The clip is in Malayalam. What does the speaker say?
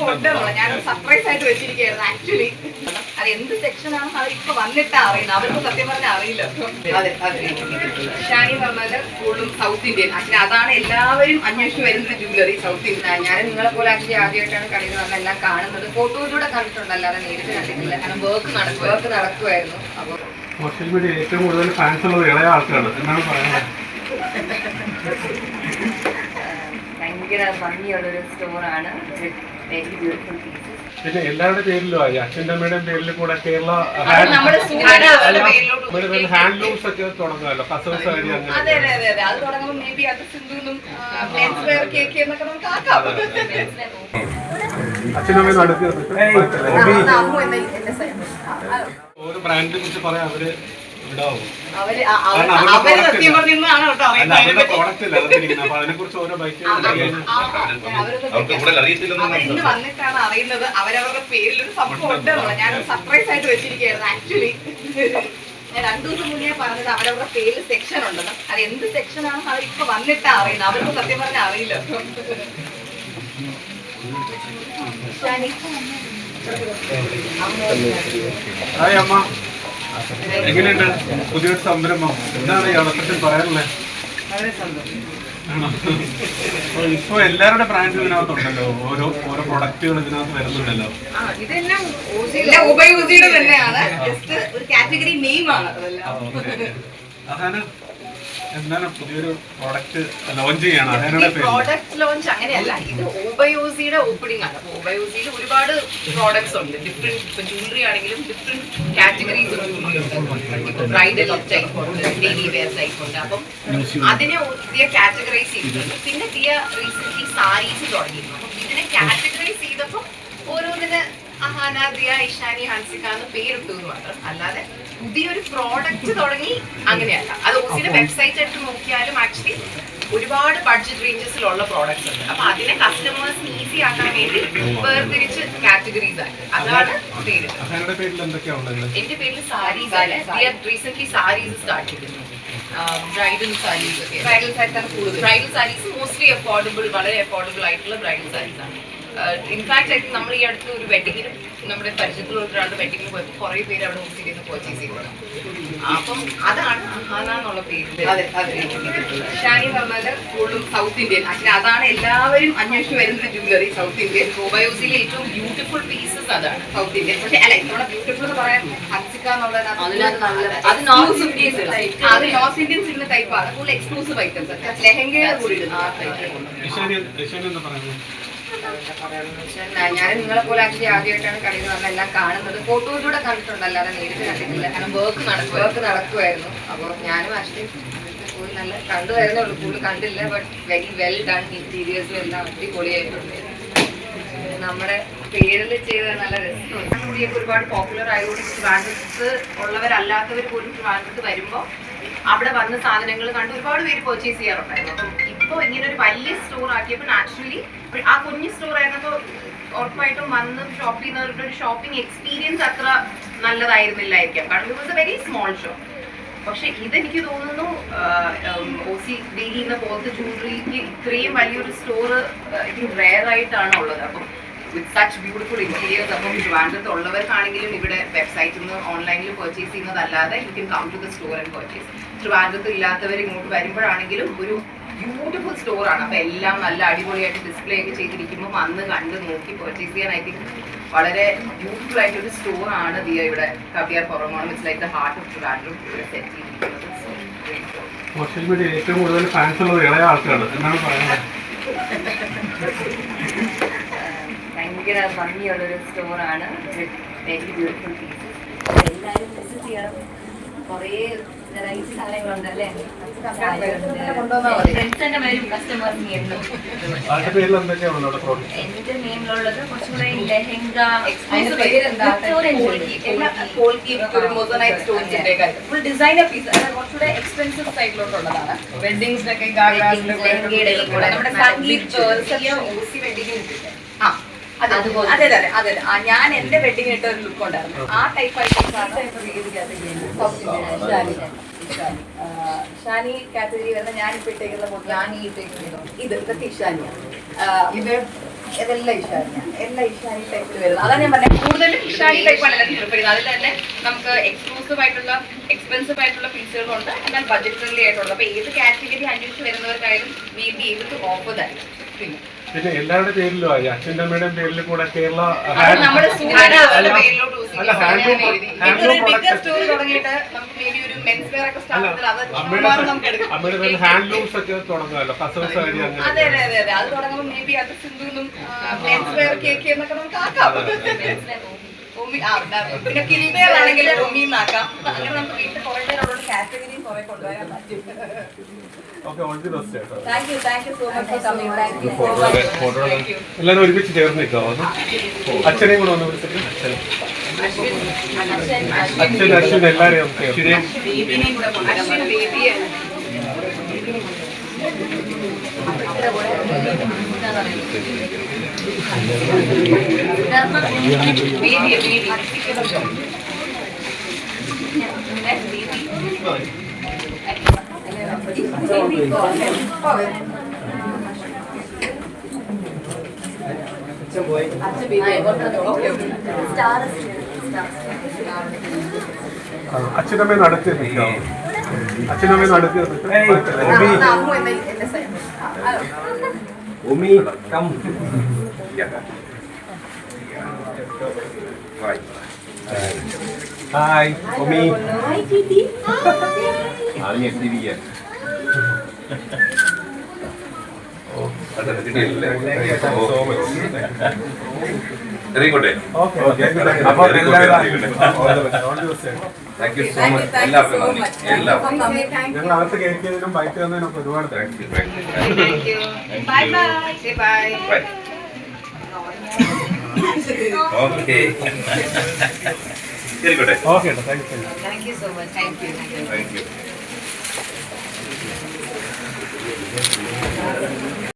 സംഭവം ഞാൻ സർപ്രൈസ് ആയിട്ട് വെച്ചിരിക്കുകയായിരുന്നു ആക്ച്വലി അത് എന്ത് അവർ ഇപ്പൊ വന്നിട്ടാ അറിയുന്നത്. അവർക്ക് സത്യം പറഞ്ഞാൽ അറിയില്ല. അതെ അതെ. ഷാനി പറഞ്ഞാൽ കൂടുതലും സൗത്ത് ഇന്ത്യൻ ആക്ച്വലി അതാണ് എല്ലാവരും അന്വേഷിച്ച് വരുന്നത് ജ്വല്ലറി സൗത്ത് ഇന്ത്യൻ ഞാൻ നിങ്ങളെ പോലെ ആക്ച്വലി ആദ്യമായിട്ടാണ് കളി എന്ന് പറഞ്ഞാൽ എല്ലാം കാണുന്നത്. ഫോട്ടോയിലൂടെ കണ്ടിട്ടുണ്ട് അല്ലാതെ നേരിട്ട് കണ്ടിട്ടില്ല. കാരണം വർക്ക് നടക്കും വർക്ക് നടക്കുമായിരുന്നു അപ്പോൾ സോഷ്യൽ മീഡിയ ഏറ്റവും കൂടുതൽ ഫാൻസ് ഉള്ളത് ഇളയ ആൾക്കാരാണ്. എന്നാണ് പറയുന്നത്? ഭയങ്കര ഭംഗിയുള്ളൊരു സ്റ്റോറാണ് വെരി ബ്യൂട്ടിഫുൾ പീസസ് പിന്നെ എല്ലാവരുടെ പേരിലും ആയി. അച്ഛന്റെ അമ്മയുടെയും പേരിൽ കൂടെ കേരള ഹാൻഡ്ലൂംസ് ഒക്കെ തുടങ്ങുമല്ലോ. കസവ് സാരി അതെ അങ്ങനെ. അതെ അതെ അതെ അത്. തുടങ്ങുമ്പോൾ മേ ബി അത് സിന്ധുന്നും മെൻസ് വെയർ കേക്ക് എന്നൊക്കെ നമുക്ക് ആക്കാം. അച്ഛനും അമ്മയും നടുക്ക് അത് അമ്മു എന്ന എന്റെ സൈഡ് ഓരോ ബ്രാൻഡിനെ കുറിച്ച് പറയാൻ അവർ അവർ സത്യം പറഞ്ഞാണ് കേട്ടോ. അല്ല അവരുടെ പ്രോഡക്റ്റ് അല്ല അതൊക്കെ അപ്പൊ അതിനെ കുറിച്ച് ഓരോ ബൈക്ക് അവർക്ക് കൂടുതൽ അറിയത്തില്ലെന്ന് അവർ ഇന്ന് വന്നിട്ടാണ് അറിയുന്നത്. അവരവരുടെ പേരിലൊരു സംഭവം ഉണ്ടെന്നുള്ള ഞാൻ സർപ്രൈസ് ആയിട്ട് വെച്ചിരിക്കുകയായിരുന്നു ആക്ച്വലി ഞാൻ രണ്ടു ദിവസം മുന്നേ പറഞ്ഞത് അവരവരുടെ പേരിൽ സെക്ഷൻ ഉണ്ടെന്ന്. അത് എന്ത് സെക്ഷൻ ആണെന്ന് അവർ ഇപ്പൊ വന്നിട്ടാ അറിയുന്നത്. അവർക്ക് സത്യം പറഞ്ഞാൽ അറിയില്ല. ഹായ് അമ്മ. എങ്ങനെയുണ്ട്? പുതിയൊരു സംരംഭം. എന്താണ് ഈ അവസരത്തിൽ പറയാനുള്ളത്? ഇപ്പൊ എല്ലാവരുടെ ബ്രാൻഡും ഇതിനകത്തുണ്ടല്ലോ ഓരോ ഓരോ പ്രൊഡക്റ്റുകൾ ഇതിനകത്ത് വരുന്നുണ്ടല്ലോ. ഇതെല്ലാം എല്ലാം ഉപയോഗിയുടെ തന്നെയാണ്. ജസ്റ്റ് ഒരു കാറ്റഗറി നെയിം ആണ് അതാണ് എന്താണ് പുതിയൊരു പ്രോഡക്റ്റ് ലോഞ്ച് ചെയ്യണം? പ്രോഡക്റ്റ് ലോഞ്ച് അങ്ങനെയല്ല ഇത് ഓബയോസിയുടെ ഓപ്പണിംഗ് ആണ്. ഓബയോസിയിൽ ഒരുപാട് പ്രോഡക്ട്സ് ഉണ്ട്. ഡിഫറെന്റ് ഇപ്പൊ ജ്വല്ലറി ആണെങ്കിലും ഡിഫറെന്റ് കാറ്റഗറീസ് ഉണ്ട്. ബ്രൈഡൽ ടൈപ്പ് ഉണ്ട് ഡെയിലി വെയർ ടൈപ്പ് ഉണ്ട്. അപ്പം അതിനെ ദിയ കാറ്റഗറൈസ് ചെയ്തിട്ടുണ്ട് പിന്നെ ദിയ റീസെന്റ് സാരീസ് തുടങ്ങിയിരുന്നു അപ്പം ഇതിനെ കാറ്റഗറൈസ് ചെയ്തപ്പോൾ ഓരോന്നിന് അഹാന ദിയ ഇഷാനി ഹൻസിക എന്ന് പേരിട്ടു എന്ന് മാത്രം. അല്ലാതെ പുതിയൊരു പ്രോഡക്റ്റ് തുടങ്ങി അങ്ങനെയല്ല. അത് ഓസിന്റെ വെബ്സൈറ്റ് എടുത്ത് നോക്കിയാലും ആക്ച്വലി ഒരുപാട് ബഡ്ജറ്റ് റേഞ്ചസിലുള്ള പ്രോഡക്ട്സ് ഉണ്ട്. അപ്പൊ അതിനെ കസ്റ്റമേഴ്സ് ഈസി ആക്കാൻ വേണ്ടി വേർതിരിച്ച് കാറ്റഗറീസ് ആക്കി. അതാണ് പേര്. എന്റെ പേരിൽ സാരീസ് ആണ്. റീസെന്റ് സാരീസ് സ്റ്റാർട്ട് ചെയ്തിരുന്നു. ബ്രൈഡൽ സാരീസ് ബ്രൈഡൽ സാരീസ് കൂടുതൽ. ബ്രൈഡൽ സാരീസ് മോസ്റ്റ്ലി അഫോർഡബിൾ വളരെ അഫോർഡബിൾ ആയിട്ടുള്ള ബ്രൈഡൽ സാരീസ് ആണ്. ഇൻഫാക്ട് ആയിട്ട് നമ്മൾ ഈ അടുത്ത് ഒരു വെഡിങ്ങിന് നമ്മുടെ പരിചയത്തിലുള്ള ഒരാളുടെ വെഡിങ്ങിന് പോയപ്പോൾ കുറേ പേര് അവിടെ ഒത്തിരിന്ന് ചെയ്ത് പർച്ചേസ് ചെയ്തത് അപ്പം അതാണ് അഹാന എന്നുള്ള പേര് അതെ അതെ. ഷാനി പറഞ്ഞാൽ കൂടുതലും സൗത്ത് ഇന്ത്യൻ ആക്ച്വലി അതാണ് എല്ലാവരും അന്വേഷിച്ച് വരുന്ന ജ്വല്ലറി സൗത്ത് ഇന്ത്യൻ ഗോബയോസിലെ ഏറ്റവും ബ്യൂട്ടിഫുൾ പീസസ് അതാണ് സൗത്ത് ഇന്ത്യൻ പക്ഷെ അല്ല ഇത്തവണ ബ്യൂട്ടിഫുൾ എന്ന് പറയാൻ ഹൻസിക എന്നുള്ളതിനകത്ത് അത് നോർത്ത് ഇന്ത്യൻസ് അത് നോർത്ത് ഇന്ത്യൻസ് ഇടുന്ന ടൈപ്പാണ് ഫുൾ എക്സ്ക്ലൂസീവ് ഐറ്റംസ് ലെഹങ്ക കൂടി ഇടുന്ന. ഞാൻ നിങ്ങളെ പോലെ ആക്ച്വലി ആദ്യമായിട്ടാണ് കളി എന്ന് പറഞ്ഞാൽ എല്ലാം കാണുന്നത്. ഫോട്ടോയിലൂടെ കണ്ടിട്ടുണ്ട് അല്ലാതെ നേരിട്ട് കണ്ടിട്ടില്ല. കാരണം വർക്ക് നടക്കും വർക്ക് നടക്കുമായിരുന്നു അപ്പോൾ ഞാനും ആക്ച്വലി പോയി നല്ല കണ്ടു വരുന്നേ ഉള്ളൂ. കൂടുതൽ കണ്ടില്ല ബട്ട് വെരി വെൽ ഡൺ ഇന്റീരിയേഴ്സും എല്ലാം അടിപൊളിയായിട്ടുണ്ട്. നമ്മുടെ പേരിൽ ചെയ്ത നല്ല രസമുണ്ട് കൂടിയൊക്കെ ഒരുപാട് പോപ്പുലർ ആയതുകൊണ്ട് ട്രിവാൻഡ്രത്ത് ഉള്ളവരല്ലാത്തവർ പോലും ട്രിവാൻഡ്രത്ത് വരുമ്പോൾ അവിടെ വന്ന സാധനങ്ങൾ കണ്ട് ഒരുപാട് പേര് പർച്ചേസ് ചെയ്യാറുണ്ടായിരുന്നു. ഇപ്പോൾ ഇങ്ങനെ ഒരു വലിയ സ്റ്റോർ ആക്കിയപ്പോൾ നാച്ചുറലി ആ കുഞ്ഞു സ്റ്റോർ ആയിരുന്നപ്പോൾ ഉറപ്പായിട്ടും വന്ന് ഷോപ്പ് ചെയ്യുന്നവരുടെ ഒരു ഷോപ്പിംഗ് എക്സ്പീരിയൻസ് അത്ര നല്ലതായിരുന്നില്ലായിരിക്കാം. കാരണം it was a very small shop പക്ഷെ ഇതെനിക്ക് തോന്നുന്നു ഒ സി ഡെയിലി എന്ന പോലത്തെ ജ്വല്ലറിക്ക് ഇത്രയും വലിയൊരു സ്റ്റോർ എനിക്ക് റെയർ ആയിട്ടാണ് ഉള്ളത്. അപ്പം വിത്ത് സച്ച് ബ്യൂട്ടിഫുൾ ഇന്റീരിയേഴ്സ് അപ്പം ട്രിവാൻഡ്രത്ത് ഉള്ളവർക്കാണെങ്കിലും ഇവിടെ വെബ്സൈറ്റിൽ നിന്ന് ഓൺലൈനിൽ purchase ചെയ്യുന്നതല്ലാതെ you can come to the store and purchase ട്രിവാൻഡ്രത്ത് ഇല്ലാത്തവർ ഇങ്ങോട്ട് വരുമ്പോഴാണെങ്കിലും ഒരു ബ്യൂട്ടിഫുൾ സ്റ്റോറാണ് അപ്പം എല്ലാം നല്ല അടിപൊളിയായിട്ട് ഡിസ്പ്ലേ ഒക്കെ ചെയ്തിരിക്കുമ്പോൾ വന്ന് കണ്ട് നോക്കി പർച്ചേസ് ചെയ്യാൻ ഐ തിങ്ക് വളരെ ബ്യൂട്ടിഫുൾ ആയിട്ടൊരു സ്റ്റോർ ആണ് ദിയ ഇവിടെ Kowdiar പുറമാണ് it's like the heart of Trivandrum ഇവിടെ സെറ്റ് ചെയ്തിരിക്കുന്നത്. സോഷ്യൽ മീഡിയ ഏറ്റവും കൂടുതൽ ഫാൻസ് ഉള്ളത് ഇളയ ആൾക്കാണ് എന്നാണ് പറയുന്നത്? ഭയങ്കര ഭംഗിയുള്ളൊരു സ്റ്റോറാണ് വെരി ബ്യൂട്ടിഫുൾ പീസസ് എല്ലാവരും വിസിറ്റ് ചെയ്യണം. കുറേ വെറൈറ്റി സാധനങ്ങളുണ്ട് അല്ലേ? ഫ്രണ്ട്സ് തന്നെ വരും കസ്റ്റമേഴ്സിന് എന്നും ആളുടെ പേരിൽ എന്തൊക്കെയാ ഉള്ളത് അവിടെ പ്രോഡക്റ്റ് എന്റെ മെയിനിലുള്ളത് കുറച്ചുകൂടെ ലെഹങ്ക? ഫുൾ ഡിസൈനർ പീസ് കുറച്ചുകൂടെ എക്സ്പെൻസീവ് സൈഡിലോട്ടുള്ളതാണ് വെഡിങ്സിനൊക്കെ നമ്മുടെ സംഗീത് സംഗീത് ഓസി വെഡിങ്ങിന് ആ. അതുപോലെ. അതെ അതെ അതെ. ഞാൻ എന്റെ വെഡിങ് ഇട്ട ഒരു ലുക്ക് ഉണ്ടായിരുന്നു. ആ ടൈപ്പ് ഐറ്റംസ് ഷാനി കാറ്റഗറി വരുന്ന ഞാനിപ്പോ ഇട്ടേക്കുന്ന model. ഞാൻ ഈ ഇട്ടേക്കുന്നത്. ഇത് ഇതൊക്കെ ഇഷാനിയാണ് ഇത്? ഇതെല്ലാം ഇഷാനി എല്ലാം ഇഷാനി ടൈപ്പിൽ വരുന്നത്. അതാണ് ഞാൻ പറഞ്ഞത്. കൂടുതലും ഇഷാനി ടൈപ്പാണ് എല്ലാവരും പ്രിഫർ ചെയ്യുന്നത്. അതിൽ തന്നെ നമുക്ക് എക്സ്ക്ലൂസീവ് ആയിട്ടുള്ള എക്സ്പെൻസീവ് ആയിട്ടുള്ള പീസുകളുണ്ട് എന്നാൽ ബഡ്ജറ്റ് ഫ്രണ്ട്ലി ആയിട്ടുള്ളത് അപ്പൊ ഏത് കാറ്റഗറി അന്വേഷിച്ച് വരുന്നവർക്കായാലും we be able to offer തരും പിന്നെ പിന്നെ എല്ലാവരുടെ പേരിലും ആയി. അച്ഛന്റെ അമ്മയുടെയും പേരിൽ കൂടെ കേരള അമ്മയുടെ. അമ്മയുടെ പേരിൽ ഹാൻഡ്ലൂംസ് ഒക്കെ തുടങ്ങുമല്ലോ കസവ് സാരി അങ്ങനെ പിന്നെ കിൽബെയർ ആണെങ്കിൽ ഉമ്മിന്നാക്കാം അങ്ങനെ നമുക്ക് വീട്ടിൽ കുറെ പേരോട് കാറ്റഗറിയും കുറെ കൊണ്ടുവരാൻ പറ്റും എല്ലാവരും ഒരുമിച്ച് ചേർന്ന് നിൽക്കാമോ അച്ഛനെ അച്ഛനെയും കൂടെ ഒന്ന് വിളിച്ചിട്ട് അച്ഛൻ അച്ഛൻ അച്ഛൻ എല്ലാരെയും ബേബിയെ ബേബി അച്ഛനമ്മയെ നടത്തി അച്ഛനമ്മയെ നടത്തി അമ്മു എന്ന hi side hi come. Hai, എല്ലാവരും താങ്ക് യു സോ മച്ച് എല്ലാവർക്കും നന്ദി. എല്ലാവർക്കും. ഞങ്ങൾ അകത്ത് കയറ്റിയതിനും ബൈക്ക് തന്നതിനൊക്കെ ഒരുപാട് thank you thank you. Say bye. Bye okay ഇറങ്ങിക്കോട്ടെ okay thanks thank you so much thank you thank you